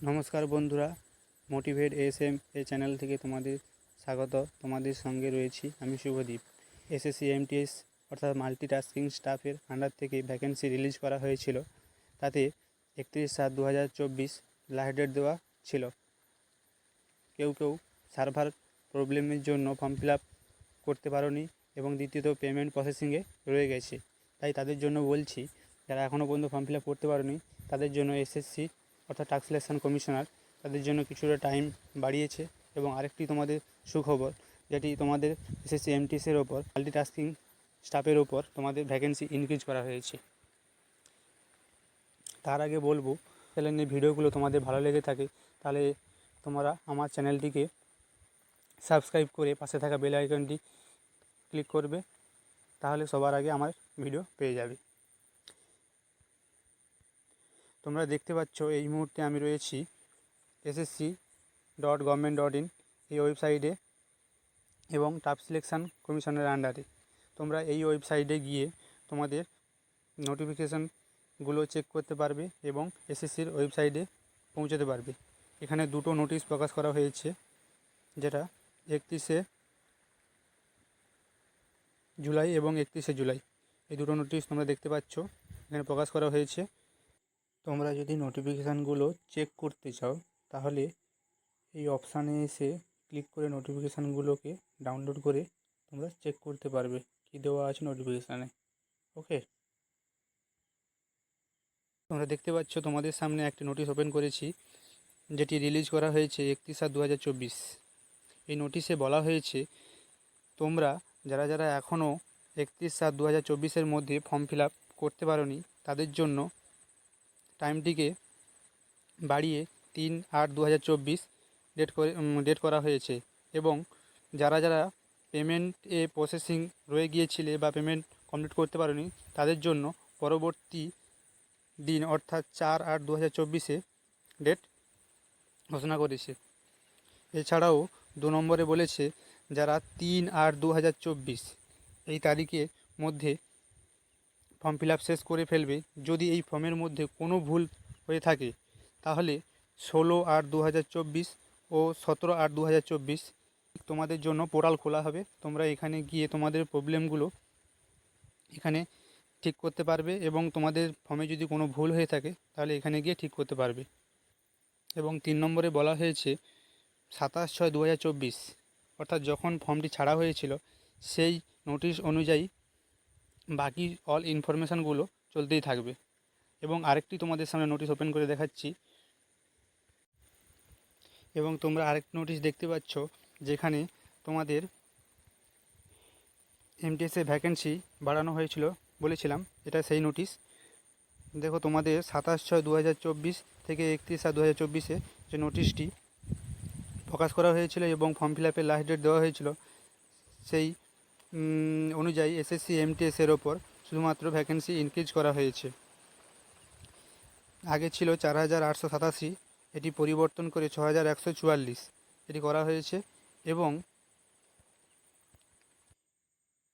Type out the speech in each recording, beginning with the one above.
নমস্কার বন্ধুরা motivate S M A channel থেকে তোমাদের স্বাগত। তোমাদের সঙ্গে রয়েছি আমি শুভদীপ। এসএসসি এমটিএস অর্থাৎ মাল্টিটাস্কিং স্টাফের আন্ডার থেকে ভ্যাকেন্সি রিলিজ করা হয়েছিল। তাতে একত্রিশ সাত দু হাজার চব্বিশ লাস্ট ডেট দেওয়া ছিল। কেউ কেউ সার্ভার প্রবলেমের জন্য ফর্ম ফিল আপ করতে পারোনি এবং দ্বিতীয়ত পেমেন্ট প্রসেসিংয়ে রয়ে গেছে। তাই তাদের জন্য বলছি, যারা এখনও পর্যন্ত ফর্ম ফিল আপ করতে পারোনি, তাদের জন্য এসএসসি অর্থাৎ টাস্ক সিলেকশন কমিশনার তাদের জন্য কিছুটা টাইম বাড়িয়েছে। এবং আরেকটি তোমাদের সুখবর, যেটি তোমাদের এসএসসি এমটিএসের ওপর মাল্টিটাস্কিং স্টাফের ওপর তোমাদের ভ্যাকেন্সি ইনক্রিজ করা হয়েছে। তার আগে বলব চ্যানেলের ভিডিওগুলো তোমাদের ভালো লেগে থাকে, তাহলে তোমরা আমার চ্যানেলটিকে সাবস্ক্রাইব করে পাশে থাকা বেল আইকনটি ক্লিক করবে, তাহলে সবার আগে আমার ভিডিও পেয়ে যাবে। তোমরা দেখতে পাচ্ছ এই মুহূর্তে আমি রয়েছি SSC dot government dot in এই ওয়েবসাইটে এবং টাপ সিলেকশান কমিশনের আন্ডারে তোমরা এই ওয়েবসাইটে গিয়ে তোমাদের নোটিফিকেশানগুলো চেক করতে পারবে এবং এসএসসির ওয়েবসাইটে পৌঁছাতে পারবে। এখানে দুটো নোটিশ প্রকাশ করা হয়েছে, যেটা একত্রিশে জুলাই এবং একত্রিশে জুলাই। এই দুটো নোটিশ তোমরা দেখতে পাচ্ছ। এখানে প্রকাশ করা হয়েছে তোমরা যদি নোটিফিকেশানগুলো চেক করতে চাও, তাহলে এই অপশানে এসে ক্লিক করে নোটিফিকেশানগুলোকে ডাউনলোড করে তোমরা চেক করতে পারবে কী দেওয়া আছে নোটিফিকেশানে ওকে তোমরা দেখতে পাচ্ছ তোমাদের সামনে একটি নোটিশ ওপেন করেছি, যেটি রিলিজ করা হয়েছে একত্রিশ সাত দু এই নোটিশে বলা হয়েছে, তোমরা যারা যারা এখনও একত্রিশ সাত দু হাজার মধ্যে ফর্ম ফিল করতে পারোনি, তাদের জন্য টাইমটিকে বাড়িয়ে তিন আট দু হাজার চব্বিশ ডেট করে ডেট করা হয়েছে এবং যারা যারা পেমেন্টে প্রসেসিং রয়ে গিয়েছিলে বা পেমেন্ট কমপ্লিট করতে পারেনি, তাদের জন্য পরবর্তী দিন অর্থাৎ চার আট দু হাজার চব্বিশে ডেট ঘোষণা করেছে। এছাড়াও দু নম্বরে বলেছে, যারা তিন আট দু হাজার চব্বিশ এই তারিখের মধ্যে ফর্ম ফিল শেষ করে ফেলবে, যদি এই ফর্মের মধ্যে কোনো ভুল হয়ে থাকে, তাহলে ষোলো আট দু ও সতেরো আট দু তোমাদের জন্য পোর্টাল খোলা হবে। তোমরা এখানে গিয়ে তোমাদের প্রবলেমগুলো এখানে ঠিক করতে পারবে এবং তোমাদের ফর্মে যদি কোনো ভুল হয়ে থাকে, তাহলে এখানে গিয়ে ঠিক করতে পারবে। এবং তিন নম্বরে বলা হয়েছে, সাতাশ ছয় দু অর্থাৎ যখন ফর্মটি ছাড়া হয়েছিল, সেই নোটিশ অনুযায়ী বাকি অল ইনফরমেশানগুলো চলতেই থাকবে। এবং আরেকটি তোমাদের সামনে নোটিশ ওপেন করে দেখাচ্ছি। এবং তোমরা আরেকটি নোটিশ দেখতে পাচ্ছ, যেখানে তোমাদের এমটিএসে ভ্যাকেন্সি বাড়ানো হয়েছিল বলেছিলাম, এটা সেই নোটিশ দেখো তোমাদের সাতাশ ছয় দু থেকে একত্রিশ সাত দু যে নোটিশটি প্রকাশ করা হয়েছিল এবং ফর্ম ফিল আপের লাস্ট ডেট দেওয়া হয়েছিল, সেই অনুযায়ী এসএসসি এমটিএসের ওপর শুধুমাত্র ভ্যাকেন্সি ইনক্রিজ করা হয়েছে। আগে ছিল চার হাজার আটশো সাতাশি, এটি পরিবর্তন করে ছ হাজার একশো চুয়াল্লিশ, এটি করা হয়েছে এবং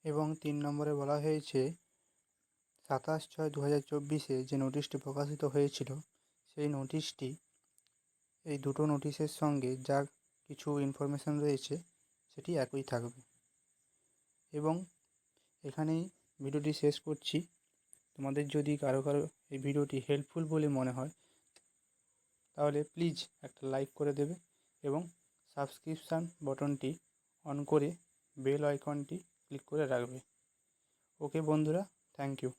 এবং তিন নম্বরে বলা হয়েছে, সাতাশ ছয় দু হাজার চব্বিশে যে নোটিশটি প্রকাশিত হয়েছিল, সেই নোটিশটি এই দুটো নোটিশের সঙ্গে যা কিছু ইনফরমেশান রয়েছে, সেটি একই থাকবে। এবং এখানেই ভিডিওটি শেষ করছি। তোমাদের যদি কারও কারও এই ভিডিওটি হেল্পফুল বলে মনে হয়, তাহলে প্লিজ একটা লাইক করে দেবে এবং সাবস্ক্রিপশান বটনটি অন করে বেল আইকনটি ক্লিক করে রাখবে। ওকে বন্ধুরা থ্যাংক ইউ